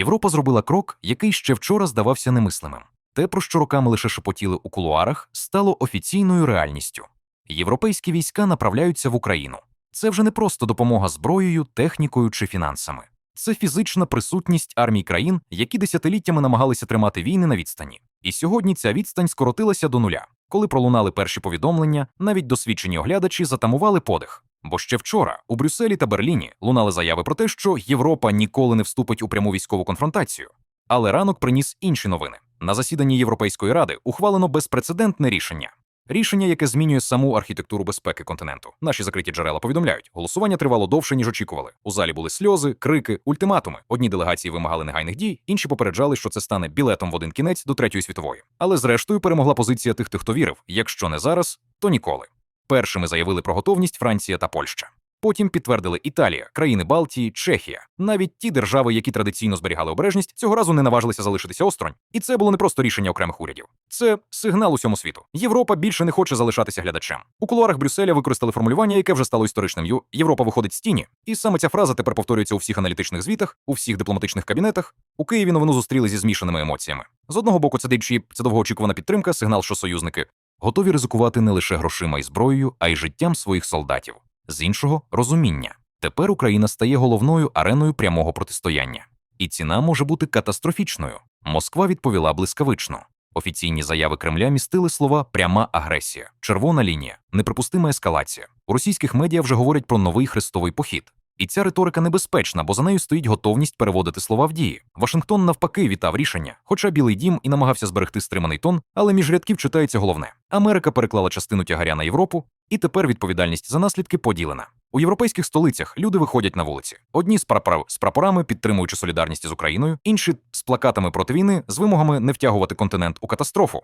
Європа зробила крок, який ще вчора здавався немислимим. Те, про що роками лише шепотіли у кулуарах, стало офіційною реальністю. Європейські війська направляються в Україну. Це вже не просто допомога зброєю, технікою чи фінансами. Це фізична присутність армій країн, які десятиліттями намагалися тримати війни на відстані. І сьогодні ця відстань скоротилася до нуля. Коли пролунали перші повідомлення, навіть досвідчені оглядачі затамували подих. Бо ще вчора у Брюсселі та Берліні лунали заяви про те, що Європа ніколи не вступить у пряму військову конфронтацію. Але ранок приніс інші новини. На засіданні Європейської ради ухвалено безпрецедентне рішення. Рішення, яке змінює саму архітектуру безпеки континенту. Наші закриті джерела повідомляють, голосування тривало довше, ніж очікували. У залі були сльози, крики, ультиматуми. Одні делегації вимагали негайних дій, інші попереджали, що це стане білетом в один кінець до третьої світової. Але зрештою перемогла позиція тих, хто вірив: якщо не зараз, то ніколи. Першими заявили про готовність Франція та Польща. Потім підтвердили Італія, країни Балтії, Чехія. Навіть ті держави, які традиційно зберігали обережність, цього разу не наважилися залишитися осторонь. І це було не просто рішення окремих урядів. Це сигнал усьому світу. Європа більше не хоче залишатися глядачем. У кулуарах Брюсселя використали формулювання, яке вже стало історичним. Ю Європа виходить з тіні. І саме ця фраза тепер повторюється у всіх аналітичних звітах, у всіх дипломатичних кабінетах. У Києві новину зустріли зі змішаними емоціями. З одного боку, це дичі, це довгоочікувана підтримка, сигнал, що союзники готові ризикувати не лише грошима і зброєю, а й життям своїх солдатів. З іншого розуміння. Тепер Україна стає головною ареною прямого протистояння. І ціна може бути катастрофічною. Москва відповіла блискавично. Офіційні заяви Кремля містили слова пряма агресія, червона лінія, неприпустима ескалація. У російських медіа вже говорять про новий хрестовий похід. І ця риторика небезпечна, бо за нею стоїть готовність переводити слова в дії. Вашингтон навпаки вітав рішення, хоча Білий дім і намагався зберегти стриманий тон, але між рядків читається головне: Америка переклала частину тягаря на Європу, і тепер відповідальність за наслідки поділена. У європейських столицях люди виходять на вулиці. Одні з прапор... з прапорами, підтримуючи солідарність з Україною, інші з плакатами проти війни з вимогами не втягувати континент у катастрофу.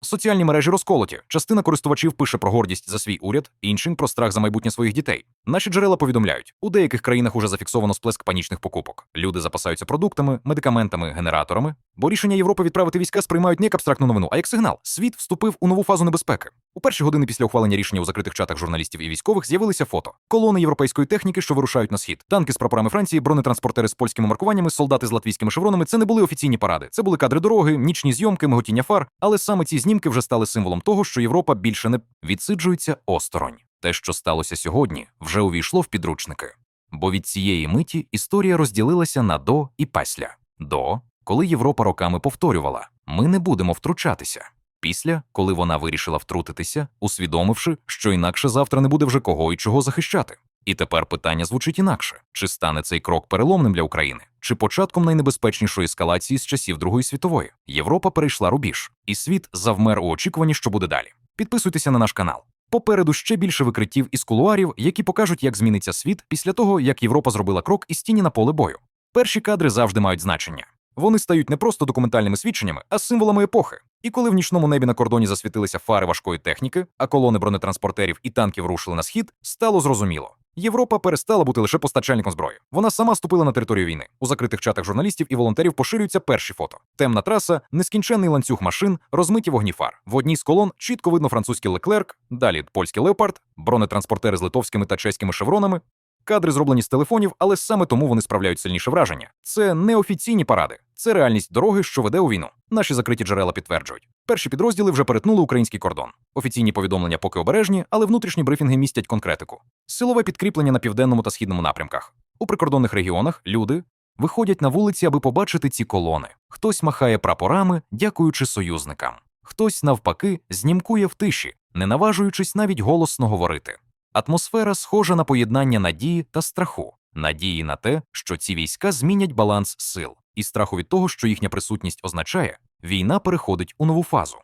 Соціальні мережі розколоті. Частина користувачів пише про гордість за свій уряд, іншим про страх за майбутнє своїх дітей. Наші джерела повідомляють, у деяких країнах уже зафіксовано сплеск панічних покупок. Люди запасаються продуктами, медикаментами, генераторами. Бо рішення Європи відправити війська сприймають не як абстрактну новину, а як сигнал. Світ вступив у нову фазу небезпеки. У перші години після ухвалення рішення у закритих чатах журналістів і військових з'явилися фото. Колони європейської техніки, що вирушають на схід. Танки з прапорами Франції, бронетранспортери з польськими маркуваннями, солдати з латвійськими шевронами. Це не були офіційні паради. Це були кадри дороги, нічні зйомки, миготіння фар. Але саме ці знімки вже стали символом того, що Європа більше не відсиджується осторонь. Те, що сталося сьогодні, вже увійшло в підручники. Бо від цієї миті історія розділилася на до і після. До, коли Європа роками повторювала: ми не будемо втручатися. Після, коли вона вирішила втрутитися, усвідомивши, що інакше завтра не буде вже кого і чого захищати. І тепер питання звучить інакше: чи стане цей крок переломним для України, чи початком найнебезпечнішої ескалації з часів Другої світової? Європа перейшла рубіж, і світ завмер у очікуванні, що буде далі. Підписуйтеся на наш канал. Попереду ще більше викриттів із кулуарів, які покажуть, як зміниться світ після того, як Європа зробила крок із тіні на поле бою. Перші кадри завжди мають значення. Вони стають не просто документальними свідченнями, а символами епохи. І коли в нічному небі на кордоні засвітилися фари важкої техніки, а колони бронетранспортерів і танків рушили на схід, стало зрозуміло. Європа перестала бути лише постачальником зброї. Вона сама ступила на територію війни. У закритих чатах журналістів і волонтерів поширюються перші фото. Темна траса, нескінченний ланцюг машин, розмиті вогні фар. В одній з колон чітко видно французький леклерк, далі польський леопард, бронетранспортери з литовськими та чеськими шевронами. Кадри зроблені з телефонів, але саме тому вони справляють сильніше враження. Це не офіційні паради, це реальність дороги, що веде у війну. Наші закриті джерела підтверджують. Перші підрозділи вже перетнули український кордон. Офіційні повідомлення поки обережні, але внутрішні брифінги містять конкретику. Силове підкріплення на південному та східному напрямках. У прикордонних регіонах люди виходять на вулиці, аби побачити ці колони. Хтось махає прапорами, дякуючи союзникам. Хтось, навпаки, знімкує в тиші, не наважуючись навіть голосно говорити. Атмосфера схожа на поєднання надії та страху, надії на те, що ці війська змінять баланс сил, і страху від того, що їхня присутність означає, війна переходить у нову фазу.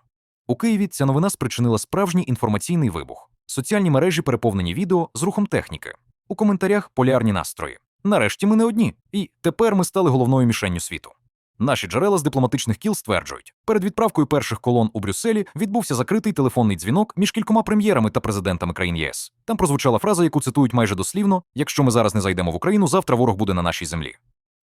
У Києві ця новина спричинила справжній інформаційний вибух. Соціальні мережі переповнені відео з рухом техніки. У коментарях полярні настрої. Нарешті ми не одні, і тепер ми стали головною мішенню світу. Наші джерела з дипломатичних кіл стверджують, перед відправкою перших колон у Брюсселі відбувся закритий телефонний дзвінок між кількома прем'єрами та президентами країн ЄС. Там прозвучала фраза, яку цитують майже дослівно: якщо ми зараз не зайдемо в Україну, завтра ворог буде на нашій землі.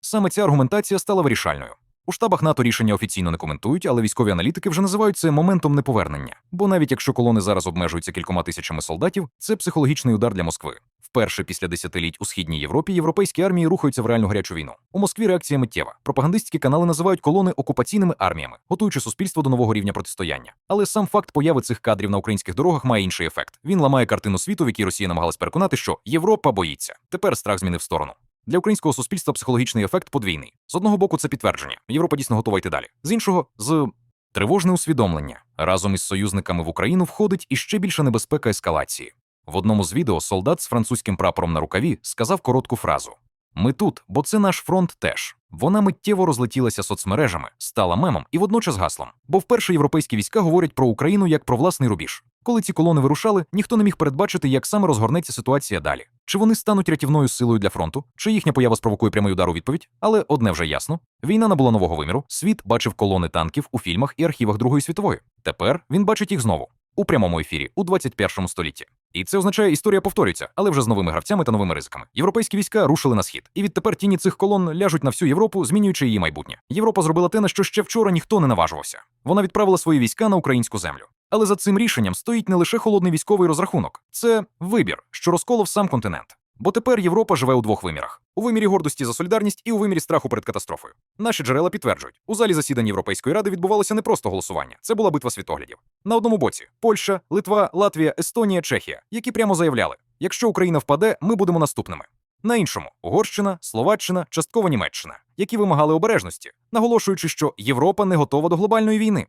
Саме ця аргументація стала вирішальною. У штабах НАТО рішення офіційно не коментують, але військові аналітики вже називають це моментом неповернення. Бо навіть якщо колони зараз обмежуються кількома тисячами солдатів, це психологічний удар для Москви. Вперше після десятиліть у східній Європі європейські армії рухаються в реальну гарячу війну. У Москві реакція миттєва. Пропагандистські канали називають колони окупаційними арміями, готуючи суспільство до нового рівня протистояння. Але сам факт появи цих кадрів на українських дорогах має інший ефект. Він ламає картину світу, в якій Росія намагалась переконати, що Європа боїться. Тепер страх змінив сторону. Для українського суспільства психологічний ефект подвійний. З одного боку, це підтвердження. Європа дійсно готова йти далі. З іншого, з тривожне усвідомлення. Разом із союзниками в Україну входить іще більша небезпека ескалації. В одному з відео солдат з французьким прапором на рукаві сказав коротку фразу: Ми тут, бо це наш фронт теж. Вона миттєво розлетілася соцмережами, стала мемом і водночас гаслом. Бо вперше європейські війська говорять про Україну як про власний рубіж. Коли ці колони вирушали, ніхто не міг передбачити, як саме розгорнеться ситуація далі. Чи вони стануть рятівною силою для фронту, чи їхня поява спровокує прямий удар у відповідь? Але одне вже ясно: війна набула нового виміру. Світ бачив колони танків у фільмах і архівах Другої світової. Тепер він бачить їх знову у прямому ефірі у 21 столітті. І це означає, історія повторюється, але вже з новими гравцями та новими ризиками. Європейські війська рушили на схід, і відтепер тіні цих колон ляжуть на всю Європу, змінюючи її майбутнє. Європа зробила те, на що ще вчора ніхто не наважувався. Вона відправила свої війська на українську землю. Але за цим рішенням стоїть не лише холодний військовий розрахунок, це вибір, що розколов сам континент. Бо тепер Європа живе у двох вимірах: у вимірі гордості за солідарність і у вимірі страху перед катастрофою. Наші джерела підтверджують, у залі засідань Європейської ради відбувалося не просто голосування, це була битва світоглядів. На одному боці Польща, Литва, Латвія, Естонія, Чехія, які прямо заявляли: якщо Україна впаде, ми будемо наступними. На іншому Угорщина, Словаччина, частково Німеччина, які вимагали обережності, наголошуючи, що Європа не готова до глобальної війни.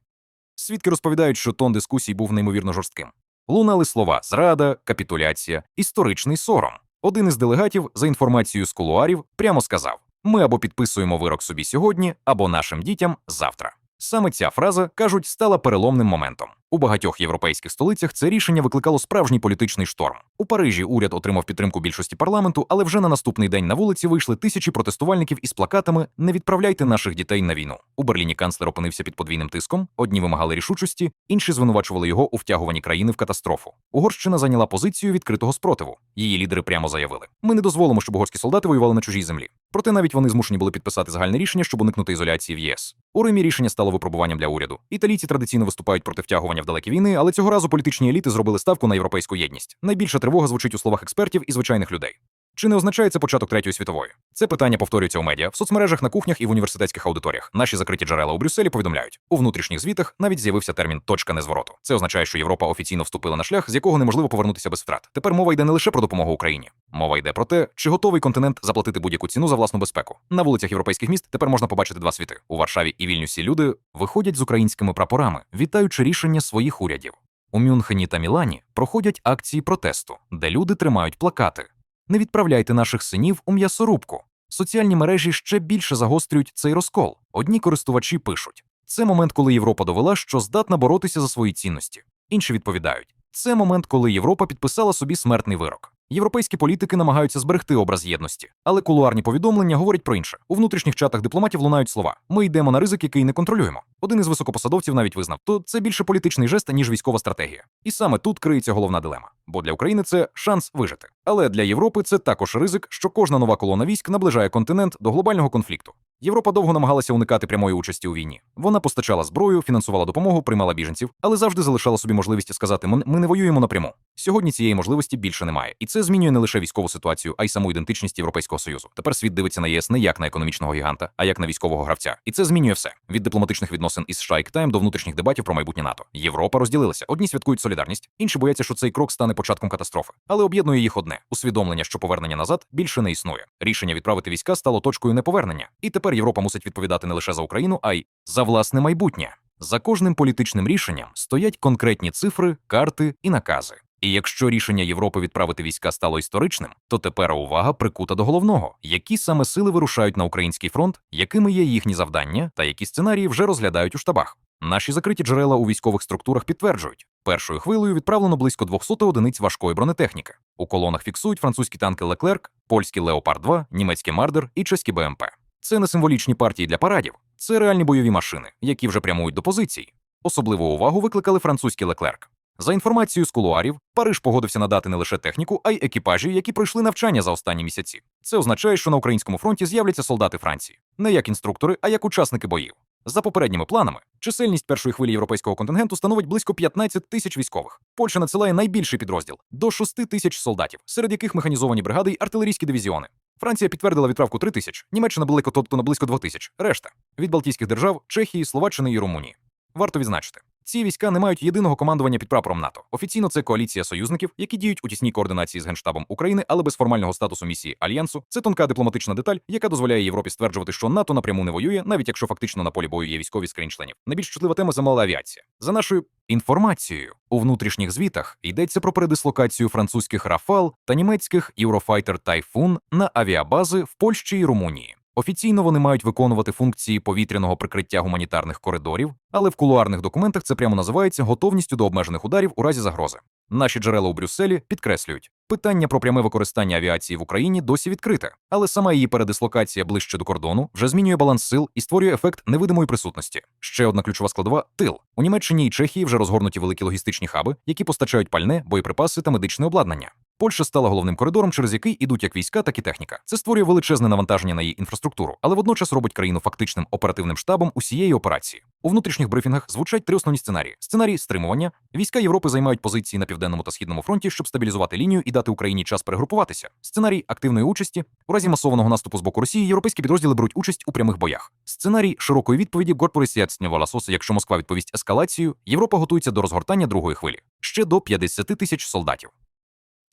Свідки розповідають, що тон дискусій був неймовірно жорстким. Лунали слова зрада, капітуляція, історичний сором. Один із делегатів, за інформацією з кулуарів, прямо сказав: ми або підписуємо вирок собі сьогодні, або нашим дітям завтра. Саме ця фраза, кажуть, стала переломним моментом. У багатьох європейських столицях це рішення викликало справжній політичний шторм. У Парижі уряд отримав підтримку більшості парламенту, але вже на наступний день на вулиці вийшли тисячі протестувальників із плакатами Не відправляйте наших дітей на війну. У Берліні канцлер опинився під подвійним тиском. Одні вимагали рішучості, інші звинувачували його у втягуванні країни в катастрофу. Угорщина зайняла позицію відкритого спротиву. Її лідери прямо заявили: Ми не дозволимо, щоб угорські солдати воювали на чужій землі. Проте навіть вони змушені були підписати загальне рішення, щоб уникнути ізоляції в ЄС. У Римі рішення стало випробуванням для уряду. Італійці традиційно виступають проти втягування в далекі війни, але цього разу політичні еліти зробили ставку на європейську єдність. Найбільша тривога звучить у словах експертів і звичайних людей. Чи не означає це початок третьої світової? Це питання повторюється у медіа, в соцмережах, на кухнях і в університетських аудиторіях. Наші закриті джерела у Брюсселі повідомляють, у внутрішніх звітах навіть з'явився термін точка незвороту. Це означає, що Європа офіційно вступила на шлях, з якого неможливо повернутися без втрат. Тепер мова йде не лише про допомогу Україні. Мова йде про те, чи готовий континент заплатити будь-яку ціну за власну безпеку. На вулицях європейських міст тепер можна побачити два світи. У Варшаві і Вільнюсі люди виходять з українськими прапорами, вітаючи рішення своїх урядів. У Мюнхені та Мілані проходять акції протесту, де люди тримають плакати. Не відправляйте наших синів у м'ясорубку. Соціальні мережі ще більше загострюють цей розкол. Одні користувачі пишуть: це момент, коли Європа довела, що здатна боротися за свої цінності. Інші відповідають: це момент, коли Європа підписала собі смертний вирок. Європейські політики намагаються зберегти образ єдності, але кулуарні повідомлення говорять про інше. У внутрішніх чатах дипломатів лунають слова: ми йдемо на ризик, який не контролюємо. Один із високопосадовців навіть визнав, то це більше політичний жест, ніж військова стратегія. І саме тут криється головна дилема. Бо для України це шанс вижити. Але для Європи це також ризик, що кожна нова колона військ наближає континент до глобального конфлікту. Європа довго намагалася уникати прямої участі у війні. Вона постачала зброю, фінансувала допомогу, приймала біженців, але завжди залишала собі можливість сказати: ми не воюємо напряму. Сьогодні цієї можливості більше немає, і це змінює не лише військову ситуацію, а й саму ідентичність Європейського союзу. Тепер світ дивиться на ЄС не як на економічного гіганта, а як на військового гравця. І це змінює все від дипломатичних відносин із США і Китаєм до внутрішніх дебатів про майбутнє НАТО. Європа розділилася. Одні святкують солідарність, інші бояться, що цей крок стане початком катастрофи. Але об'єднує їх одне усвідомлення, що повернення назад більше не існує. Рішення відправити війська стало точкою неповернення. І тепер Європа мусить відповідати не лише за Україну, а й за власне майбутнє. За кожним політичним рішенням стоять конкретні цифри, карти і накази. І якщо рішення Європи відправити війська стало історичним, то тепер увага прикута до головного: які саме сили вирушають на український фронт, якими є їхні завдання та які сценарії вже розглядають у штабах. Наші закриті джерела у військових структурах підтверджують, першою хвилею відправлено близько 200 одиниць важкої бронетехніки. У колонах фіксують французькі танки Леклерк, польські Леопард 2 німецькі Мардер і чеські БМП. Це не символічні партії для парадів, це реальні бойові машини, які вже прямують до позицій. Особливу увагу викликали французький Леклерк. За інформацією з кулуарів, Париж погодився надати не лише техніку, а й екіпажі, які пройшли навчання за останні місяці. Це означає, що на українському фронті з'являться солдати Франції не як інструктори, а як учасники боїв. За попередніми планами, чисельність першої хвилі європейського контингенту становить близько 15 тисяч військових. Польща надсилає найбільший підрозділ до 6 тисяч солдатів, серед яких механізовані бригади й артилерійські дивізіони. Франція підтвердила відправку 3 тисяч, Німеччина далеко тобто на близько 2 тисяч. Решта від Балтійських держав, Чехії, Словаччини і Румунії. Варто відзначити. Ці війська не мають єдиного командування під прапором НАТО. Офіційно це коаліція союзників, які діють у тісній координації з генштабом України, але без формального статусу місії альянсу. Це тонка дипломатична деталь, яка дозволяє Європі стверджувати, що НАТО напряму не воює, навіть якщо фактично на полі бою є військові з країн-членів. Найбільш чутлива тема замала авіація. За нашою інформацією у внутрішніх звітах йдеться про передислокацію французьких Рафал та німецьких Eurofighter Typhoon на авіабази в Польщі і Румунії. Офіційно вони мають виконувати функції повітряного прикриття гуманітарних коридорів, але в кулуарних документах це прямо називається готовністю до обмежених ударів у разі загрози. Наші джерела у Брюсселі підкреслюють, питання про пряме використання авіації в Україні досі відкрите, але сама її передислокація ближче до кордону вже змінює баланс сил і створює ефект невидимої присутності. Ще одна ключова складова тил. У Німеччині і Чехії вже розгорнуті великі логістичні хаби, які постачають пальне, боєприпаси та медичне обладнання. Польща стала головним коридором, через який ідуть як війська, так і техніка. Це створює величезне навантаження на її інфраструктуру, але водночас робить країну фактичним оперативним штабом усієї операції. У внутрішніх брифінгах звучать три основні сценарії: сценарій стримування. Війська Європи займають позиції на південному та східному фронті, щоб стабілізувати лінію і дати Україні час перегрупуватися. Сценарій активної участі. У разі масованого наступу з боку Росії європейські підрозділи беруть участь у прямих боях. Сценарій широкої відповіді Горпорисіацнєва Ласоса, якщо Москва відповість ескалацію, Європа готується до розгортання другої хвилі ще до 50 тисяч солдатів.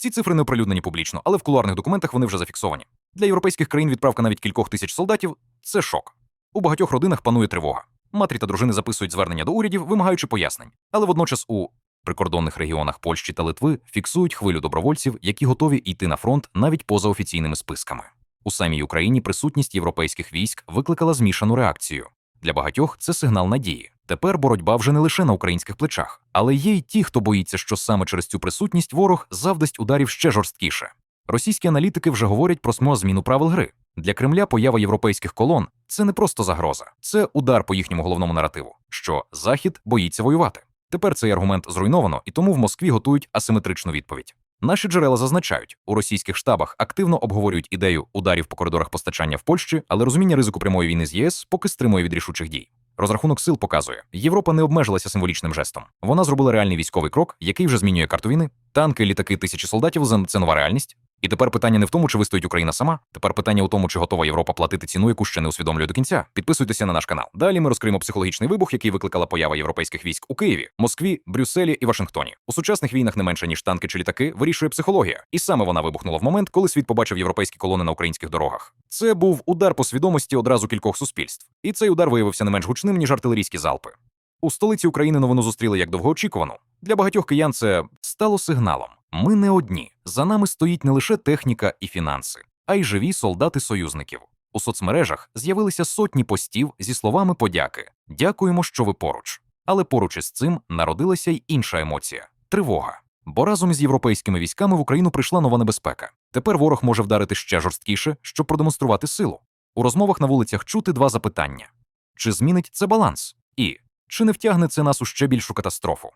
Ці цифри не оприлюднені публічно, але в кулуарних документах вони вже зафіксовані. Для європейських країн відправка навіть кількох тисяч солдатів це шок. У багатьох родинах панує тривога. Матері та дружини записують звернення до урядів, вимагаючи пояснень. Але водночас у прикордонних регіонах Польщі та Литви фіксують хвилю добровольців, які готові йти на фронт навіть поза офіційними списками. У самій Україні присутність європейських військ викликала змішану реакцію. Для багатьох це сигнал надії. Тепер боротьба вже не лише на українських плечах, але є й ті, хто боїться, що саме через цю присутність ворог завдасть ударів ще жорсткіше. Російські аналітики вже говорять про зміну правил гри. Для Кремля поява європейських колон це не просто загроза, це удар по їхньому головному наративу, що Захід боїться воювати. Тепер цей аргумент зруйновано, і тому в Москві готують асиметричну відповідь. Наші джерела зазначають, у російських штабах активно обговорюють ідею ударів по коридорах постачання в Польщі, але розуміння ризику прямої війни з єС поки стримує від рішучих дій. Розрахунок сил показує, Європа не обмежилася символічним жестом. Вона зробила реальний військовий крок, який вже змінює картовіни. Танки, літаки, тисячі солдатів це нова реальність. І тепер питання не в тому, чи вистоїть Україна сама. Тепер питання у тому, чи готова Європа платити ціну, яку ще не усвідомлює до кінця. Підписуйтеся на наш канал. Далі ми розкриємо психологічний вибух, який викликала поява європейських військ у Києві, Москві, Брюсселі і Вашингтоні. У сучасних війнах не менше ніж танки чи літаки вирішує психологія, і саме вона вибухнула в момент, коли світ побачив європейські колони на українських дорогах. Це був удар по свідомості одразу кількох суспільств, і цей удар виявився не менш гучним ніж артилерійські залпи. У столиці України новину зустріли як довгоочікувану. Для багатьох киян це стало сигналом. Ми не одні. За нами стоїть не лише техніка і фінанси, а й живі солдати союзників. У соцмережах з'явилися сотні постів зі словами подяки. Дякуємо, що ви поруч. Але поруч із цим народилася й інша емоція тривога. Бо разом із європейськими військами в Україну прийшла нова небезпека. Тепер ворог може вдарити ще жорсткіше, щоб продемонструвати силу. У розмовах на вулицях чути два запитання: чи змінить це баланс? І чи не втягне це нас у ще більшу катастрофу?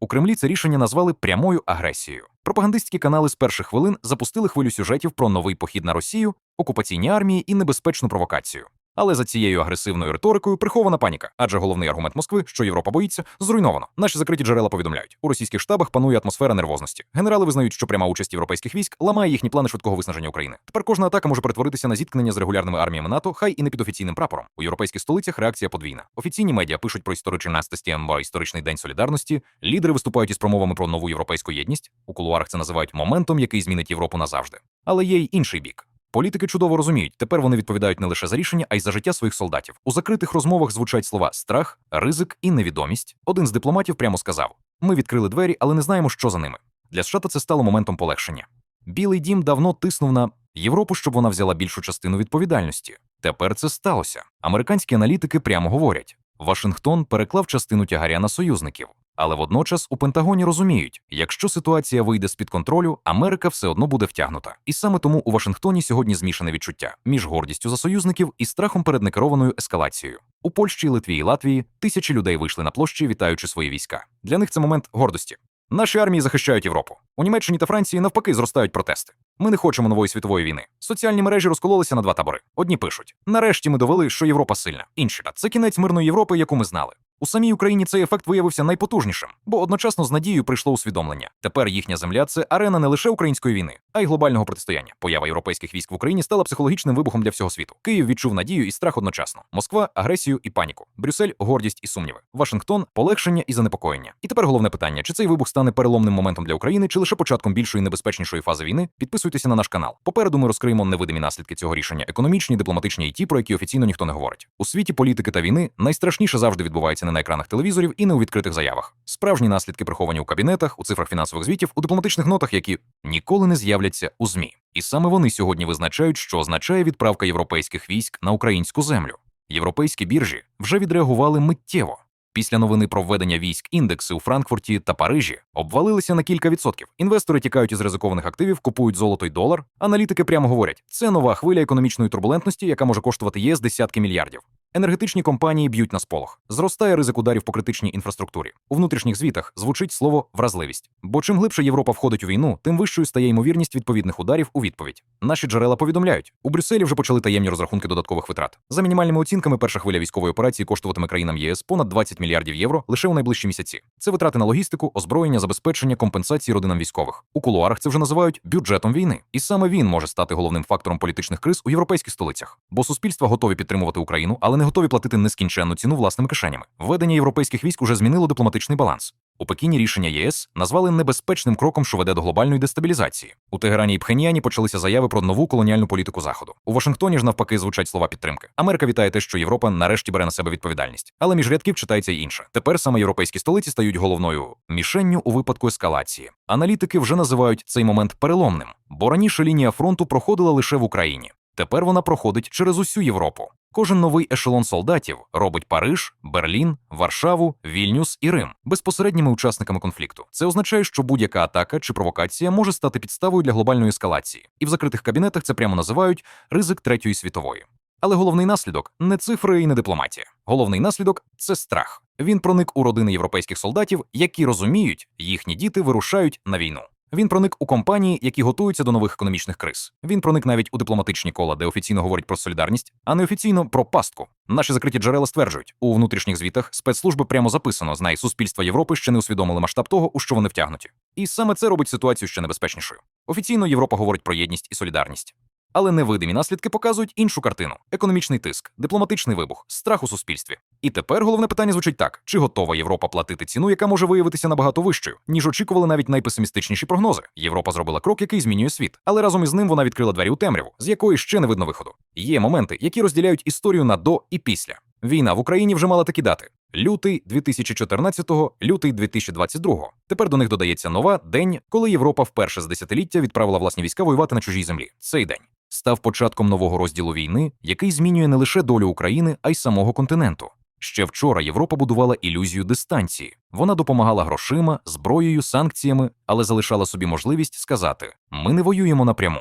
У Кремлі це рішення назвали прямою агресією. Пропагандистські канали з перших хвилин запустили хвилю сюжетів про новий похід на Росію, окупаційні армії і небезпечну провокацію. Але за цією агресивною риторикою прихована паніка, адже головний аргумент Москви, що Європа боїться, зруйновано. Наші закриті джерела повідомляють, у російських штабах панує атмосфера нервозності. Генерали визнають, що пряма участь європейських військ ламає їхні плани швидкого виснаження України. Тепер кожна атака може перетворитися на зіткнення з регулярними арміями НАТО, хай і не під офіційним прапором. У європейських столицях реакція подвійна. Офіційні медіа пишуть про історичний настасті МБА, історичний день солідарності. Лідери виступають із промовами про нову європейську єдність. У кулуарах це називають моментом, який змінить Європу назавжди. Але є й інший бік. Політики чудово розуміють, тепер вони відповідають не лише за рішення, а й за життя своїх солдатів. У закритих розмовах звучать слова страх, ризик і невідомість. Один з дипломатів прямо сказав: ми відкрили двері, але не знаємо, що за ними. Для США це стало моментом полегшення. Білий дім давно тиснув на Європу, щоб вона взяла більшу частину відповідальності. Тепер це сталося. Американські аналітики прямо говорять: Вашингтон переклав частину тягаря на союзників. Але водночас у Пентагоні розуміють, якщо ситуація вийде з під контролю, Америка все одно буде втягнута. І саме тому у Вашингтоні сьогодні змішане відчуття між гордістю за союзників і страхом перед некерованою ескалацією. У Польщі, Литві і Латвії тисячі людей вийшли на площі, вітаючи свої війська. Для них це момент гордості. Наші армії захищають Європу. У Німеччині та Франції навпаки зростають протести. Ми не хочемо нової світової війни. Соціальні мережі розкололися на два табори. Одні пишуть: нарешті ми довели, що Європа сильна. Інші це кінець мирної Європи, яку ми знали. У самій Україні цей ефект виявився найпотужнішим, бо одночасно з надією прийшло усвідомлення. Тепер їхня земля це арена не лише української війни, а й глобального протистояння. Поява європейських військ в Україні стала психологічним вибухом для всього світу. Київ відчув надію і страх одночасно. Москва агресію і паніку. Брюссель гордість і сумніви. Вашингтон полегшення і занепокоєння. І тепер головне питання: чи цей вибух стане переломним моментом для України, чи лише початком більшої небезпечнішої фази війни? Підписуйтеся на наш канал. Попереду ми розкриємо невидимі наслідки цього рішення: економічні, дипломатичні і ті, про які офіційно ніхто не говорить. У світі політики та війни найстрашніше завжди відбувається не на екранах телевізорів і не у відкритих заявах. Справжні наслідки приховані у кабінетах, у цифрах фінансових звітів, у дипломатичних нотах, які ніколи не з'являться у ЗМІ. І саме вони сьогодні визначають, що означає відправка європейських військ на українську землю. Європейські біржі вже відреагували миттєво. Після новини про введення військ індекси у Франкфурті та Парижі обвалилися на кілька відсотків. Інвестори тікають із ризикованих активів, купують золото й долар. Аналітики прямо говорять, це нова хвиля економічної турбулентності, яка може коштувати ЄС десятки мільярдів. Енергетичні компанії б'ють на сполох. Зростає ризик ударів по критичній інфраструктурі. У внутрішніх звітах звучить слово вразливість. Бо чим глибше Європа входить у війну, тим вищою стає ймовірність відповідних ударів у відповідь. Наші джерела повідомляють, у Брюсселі вже почали таємні розрахунки додаткових витрат. За мінімальними оцінками, перша хвиля військової операції коштуватиме країнам ЄС понад 20 мільярдів євро лише у найближчі місяці. Це витрати на логістику, озброєння, забезпечення, компенсації родинам військових. У кулуарах це вже називають бюджетом війни, і саме він може стати головним фактором політичних криз у європейських столицях. Бо суспільства готові підтримувати Україну, але не готові платити нескінченну ціну власними кишенями. Введення європейських військ уже змінило дипломатичний баланс. У Пекіні рішення ЄС назвали небезпечним кроком, що веде до глобальної дестабілізації. У Тегерані і Пхеньяні почалися заяви про нову колоніальну політику Заходу. У Вашингтоні ж навпаки звучать слова підтримки. Америка вітає те, що Європа нарешті бере на себе відповідальність. Але між рядків читається й інше. Тепер саме європейські столиці стають головною мішенню у випадку ескалації. Аналітики вже називають цей момент переломним, бо раніше лінія фронту проходила лише в Україні. Тепер вона проходить через усю Європу. Кожен новий ешелон солдатів робить Париж, Берлін, Варшаву, Вільнюс і Рим безпосередніми учасниками конфлікту. Це означає, що будь-яка атака чи провокація може стати підставою для глобальної ескалації, і в закритих кабінетах це прямо називають ризик третьої світової. Але головний наслідок не цифри і не дипломатія. Головний наслідок це страх. Він проник у родини європейських солдатів, які розуміють, їхні діти вирушають на війну. Він проник у компанії, які готуються до нових економічних криз. Він проник навіть у дипломатичні кола, де офіційно говорять про солідарність, а не офіційно про пастку. Наші закриті джерела стверджують, у внутрішніх звітах спецслужби прямо записано, знай суспільства Європи ще не усвідомили масштаб того, у що вони втягнуті. І саме це робить ситуацію ще небезпечнішою. Офіційно Європа говорить про єдність і солідарність. Але невидимі наслідки показують іншу картину: економічний тиск, дипломатичний вибух, страх у суспільстві. І тепер головне питання звучить так: чи готова Європа платити ціну, яка може виявитися набагато вищою, ніж очікували навіть найпесимістичніші прогнози? Європа зробила крок, який змінює світ, але разом із ним вона відкрила двері у темряву, з якої ще не видно виходу. Є моменти, які розділяють історію на до і після. Війна в Україні вже мала такі дати: лютий 2014-го, лютий 2022-го. Тепер до них додається нова день, коли Європа вперше з десятиліття відправила власні війська воювати на чужій землі. Цей день став початком нового розділу війни, який змінює не лише долю України, а й самого континенту. Ще вчора Європа будувала ілюзію дистанції. Вона допомагала грошима, зброєю, санкціями, але залишала собі можливість сказати: ми не воюємо напряму.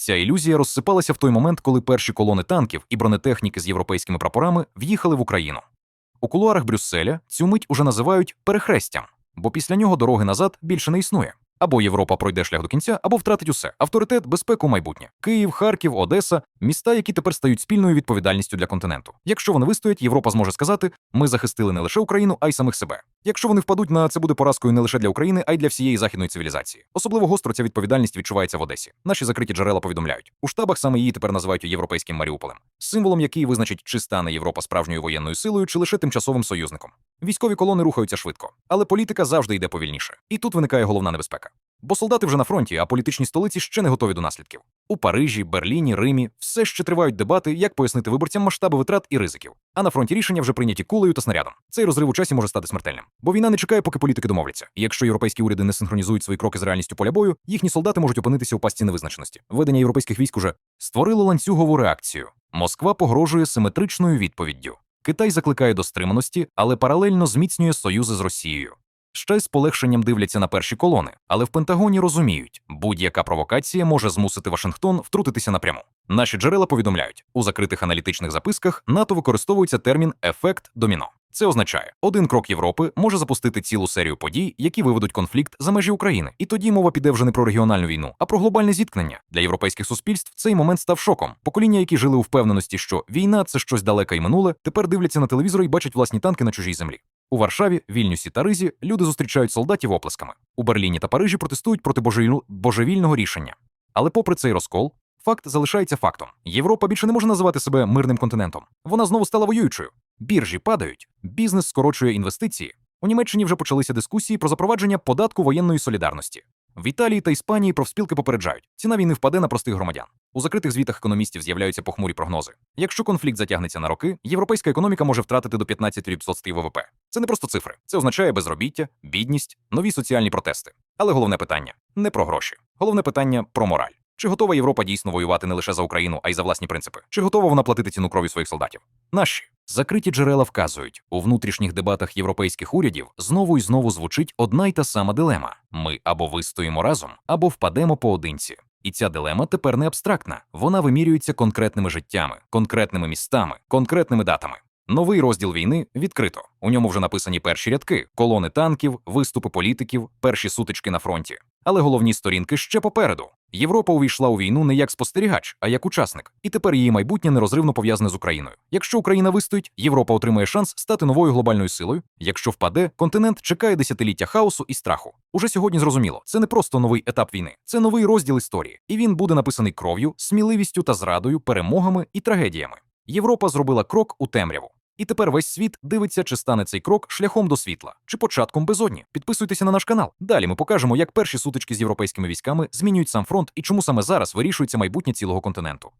Ця ілюзія розсипалася в той момент, коли перші колони танків і бронетехніки з європейськими прапорами в'їхали в Україну. У кулуарах Брюсселя цю мить уже називають перехрестям, бо після нього дороги назад більше не існує. Або Європа пройде шлях до кінця, або втратить усе: авторитет, безпеку, майбутнє. Київ, Харків, Одеса міста, які тепер стають спільною відповідальністю для континенту. Якщо вони вистоять, Європа зможе сказати: ми захистили не лише Україну, а й самих себе. Якщо вони впадуть на це буде поразкою не лише для України, а й для всієї західної цивілізації. Особливо гостро ця відповідальність відчувається в Одесі. Наші закриті джерела повідомляють. У штабах саме її тепер називають європейським Маріуполем, символом який визначить, чи стане Європа справжньою воєнною силою, чи лише тимчасовим союзником. Військові колони рухаються швидко, але політика завжди йде повільніше. І тут виникає головна небезпека. Бо солдати вже на фронті, а політичні столиці ще не готові до наслідків. У Парижі, Берліні, Римі все ще тривають дебати, як пояснити виборцям масштаби витрат і ризиків. А на фронті рішення вже прийняті кулею та снарядом. Цей розрив у часі може стати смертельним. Бо війна не чекає, поки політики домовляться. Якщо європейські уряди не синхронізують свої кроки з реальністю поля бою, їхні солдати можуть опинитися у пастці невизначеності. Ведення європейських військ уже створило ланцюгову реакцію. Москва погрожує симетричною відповіддю. Китай закликає до стриманості, але паралельно зміцнює союзи з Росією. Ще з полегшенням дивляться на перші колони, але в Пентагоні розуміють, будь-яка провокація може змусити Вашингтон втрутитися напряму. Наші джерела повідомляють, у закритих аналітичних записках НАТО використовується термін ефект доміно. Це означає, один крок Європи може запустити цілу серію подій, які виведуть конфлікт за межі України. І тоді мова піде вже не про регіональну війну, а про глобальне зіткнення. Для європейських суспільств цей момент став шоком. Покоління, які жили у впевненості, що війна це щось далеке і минуле, тепер дивляться на телевізор і бачать власні танки на чужій землі. У Варшаві, Вільнюсі та Ризі люди зустрічають солдатів оплесками. У Берліні та Парижі протестують проти божевіль- божевільного рішення. Але попри цей розкол, факт залишається фактом: Європа більше не може називати себе мирним континентом. Вона знову стала воюючою. Біржі падають, бізнес скорочує інвестиції. У Німеччині вже почалися дискусії про запровадження податку воєнної солідарності. В Італії та Іспанії профспілки попереджають, ціна війни впаде на простих громадян. У закритих звітах економістів з'являються похмурі прогнози. Якщо конфлікт затягнеться на роки, європейська економіка може втратити до 15% ВВП. Це не просто цифри, це означає безробіття, бідність, нові соціальні протести. Але головне питання не про гроші. Головне питання про мораль. Чи готова Європа дійсно воювати не лише за Україну, а й за власні принципи? Чи готова вона платити ціну крові своїх солдатів? Наші закриті джерела вказують, у внутрішніх дебатах європейських урядів знову і знову звучить одна й та сама дилема: ми або вистоїмо разом, або впадемо поодинці. І ця дилема тепер не абстрактна. Вона вимірюється конкретними життями, конкретними містами, конкретними датами. Новий розділ війни відкрито. У ньому вже написані перші рядки: колони танків, виступи політиків, перші сутички на фронті. Але головні сторінки ще попереду. Європа увійшла у війну не як спостерігач, а як учасник, і тепер її майбутнє нерозривно пов'язане з Україною. Якщо Україна вистоїть, Європа отримає шанс стати новою глобальною силою. Якщо впаде, континент чекає десятиліття хаосу і страху. Уже сьогодні зрозуміло, це не просто новий етап війни, це новий розділ історії, і він буде написаний кров'ю, сміливістю та зрадою, перемогами і трагедіями. Європа зробила крок у темряву. І тепер весь світ дивиться, чи стане цей крок шляхом до світла, чи початком безодні. Підписуйтеся на наш канал. Далі ми покажемо, як перші сутички з європейськими військами змінюють сам фронт і чому саме зараз вирішується майбутнє цілого континенту.